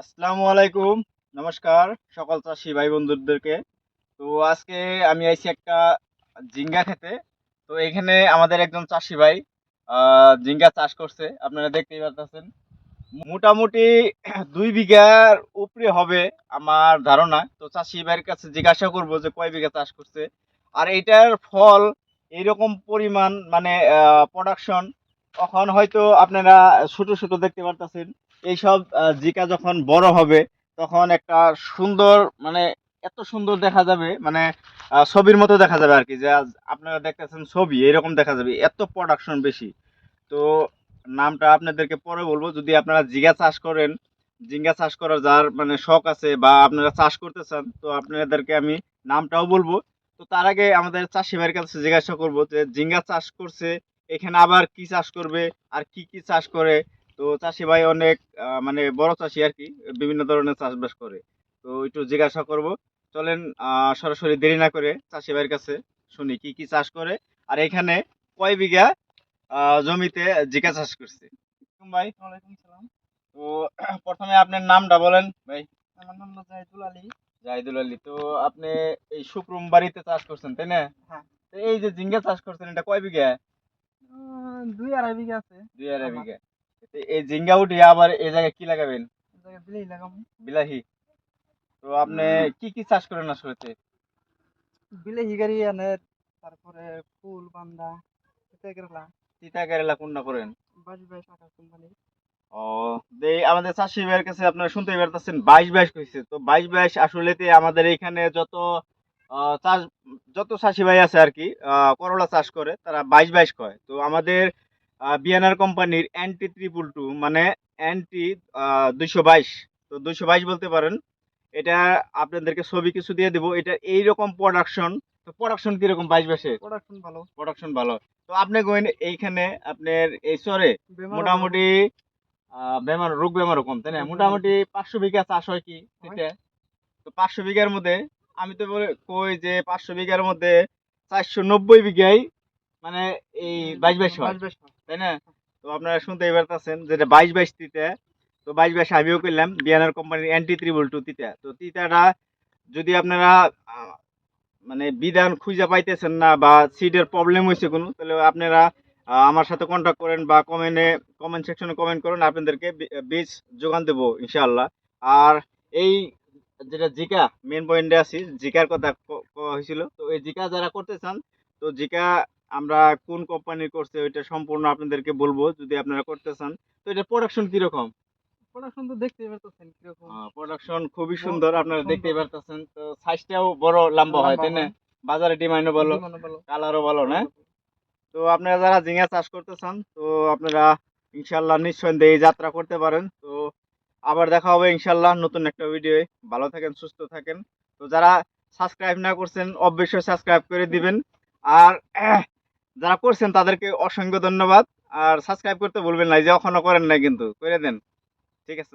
আসসালামু আলাইকুম। নমস্কার সকল চাষি ভাই বন্ধুদেরকে। তো আজকে আমি আইছি একটা জিঙ্গা খেতে। তো এখানে আমাদের একজন চাষি ভাই জিঙ্গা চাষ করছে। আপনারা দেখতেই পাচ্ছেন মোটামুটি দুই বিঘার উপরে হবে আমার ধারণা। তো চাষি ভাইয়ের কাছে জিজ্ঞাসা করব যে কয় বিঘা চাষ করছে। আর এটার ফল এইরকম পরিমাণ মানে প্রোডাকশন তখন হয়তো আপনারা ছোট ছোট দেখতে পারতেছেন। এইসব জিকা যখন বড় হবে, তখন একটা সুন্দর মানে এত সুন্দর দেখা যাবে মানে ছবির মতো দেখা যাবে আর কি, যে আপনারা দেখতেছেন ছবি, এরকম দেখা যাবে, এত প্রোডাকশন বেশি। তো নামটা আপনাদেরকে পরে বলব, যদি আপনারা জিগা চাষ করেন, জিঙ্গা চাষ করার যার মানে শখ আছে বা আপনারা চাষ করতে চান, তো আপনাদেরকে আমি নামটাও বলব। তো তার আগে আমাদের চাষি ভাইয়ের কাছে জিজ্ঞাসা করব যে জিঙ্গা চাষ করছে এখানে আবার কি চাষ করবে? আর কি কি চাষ করে? তো চাষি ভাই অনেক মানে বড় চাষি আর কি বিভিন্ন ধরনের চাষবাস করে। তো একটু জিজ্ঞাসা করব। চলেন সরাসরি দেরি না করে চাষি ভাইয়ের কাছে শুনি কি কি চাষ করে। আর এখানে কয় বিঘা জমিতে জিকা চাষ করছে? ভাই ওয়ালাইকুম সালাম। তো প্রথমে আপনার নামটা বলেন ভাই। আমার নাম জাহিদুল আলী। জাহিদুল আলী। তো আপনি এই শুক্রম বাড়িতে চাষ করছেন তাই না? হ্যাঁ। তো এই যে জিঙ্গা চাষ করছেন এটা কয় বিঘা? দুই আড়াই বিঘা আছে। দুই আড়াই বিঘা। এই জিঙ্গা উঠিয়ে আবার এই জায়গায় কি লাগাবেন? বিলেই লাগাম বিলাহি তো আপনি কি কি চাষ করেন আসলে? বিলেহি গাড়ি আনে তারপরে ফুল বান্দা এটা কেরলা। তিতা কেরালা কোনটা করেন? বাজি বাই শাখা কোম্পানি। ও আমাদের চাষি ভাইয়ের কাছে আপনারা শুনতে পারতেছেন বাইশ বাইশ কইছে। তো বাইশ বাইশ আসলেতে আমাদের এখানে যত চাষ যত চাষি ভাই আছে আর কি করলা চাষ করে তারা বাইশ বাইশ কয়। তো আমাদের বিএনআর কোম্পানির এনটি ত্রিপুল টু মানে এনটি দুইশো বাইশ। তো দুইশো বাইশ বলতে পারেন এটা আপনাদেরকে ছবি কিছু দিয়ে দেবো। এটা এইরকম প্রোডাকশন তো প্রোডাকশন কীরকম বাইশ বাইশে? প্রোডাকশন ভালো। প্রোডাকশন ভালো। তো আপনি গোয়েন এইখানে আপনার এই চরে বেমার মোটামুটি আহ, বেমার রোগ বেমারও কম তাই না? মোটামুটি পাঁচশো বিঘা চাষ হয় কি? তো পাঁচশো বিঘার মধ্যে আমি তো বলে কই যে পাঁচশো বিঘার মধ্যে চারশো নব্বই বিঘাই মানে এই বাইশ বাইশ হয় তাই না? তো আপনারা শুনতেই পারতেছেন যেটা বাইশ বাইশ তিতে। তো বাইশ বাইশ আমিও করলাম বিয়ানার কোম্পানির অ্যান্টি ত্রিবল টু তিতা। তো তিতাটা যদি আপনারা মানে বিধান খুঁজে পাইতেছেন না বা সিডের প্রবলেম হয়েছে কোনো তাহলে আপনারা আমার সাথে কন্ট্যাক্ট করেন বা কমেন্টে কমেন্ট সেকশনে কমেন্ট করেন আপনাদেরকে বীজ যোগান দেবো ইনশাআল্লাহ। আর এই যেটা জিকা মেন পয়েন্টে আছি জিকার কথা কওয়া হয়েছিল। তো এই জিকা যারা করতে চান তো জিকা আমরা কোন কোম্পানির করছে ওইটা সম্পূর্ণ আপনাদেরকে বলব যদি আপনারা করতে চান। তো এটা প্রোডাকশন কীরকম? প্রোডাকশন তো দেখতেই পারতেছেন কীরকম। প্রোডাকশন খুবই সুন্দর আপনারা দেখতে পারতেছেন। তো সাইজটাও বড় লম্বা হয় তাই না? বাজারে ডিমান্ডও ভালো কালারও ভালো। না? তো আপনারা যারা ঝিঙা চাষ করতে চান তো আপনারা ইনশাল্লাহ নিঃসন্দেহে এই যাত্রা করতে পারেন। তো আবার দেখা হবে ইনশাল্লাহ নতুন একটা ভিডিও ভালো থাকেন, সুস্থ থাকেন। তো যারা সাবস্ক্রাইব না করছেন, অবশ্যই সাবস্ক্রাইব করে দিবেন। আর যারা করছেন তাদেরকে অসংখ্য ধন্যবাদ। আর সাবস্ক্রাইব করতে বলবেন না যে কখনো করেন না কিন্তু, করে দেন। ঠিক আছে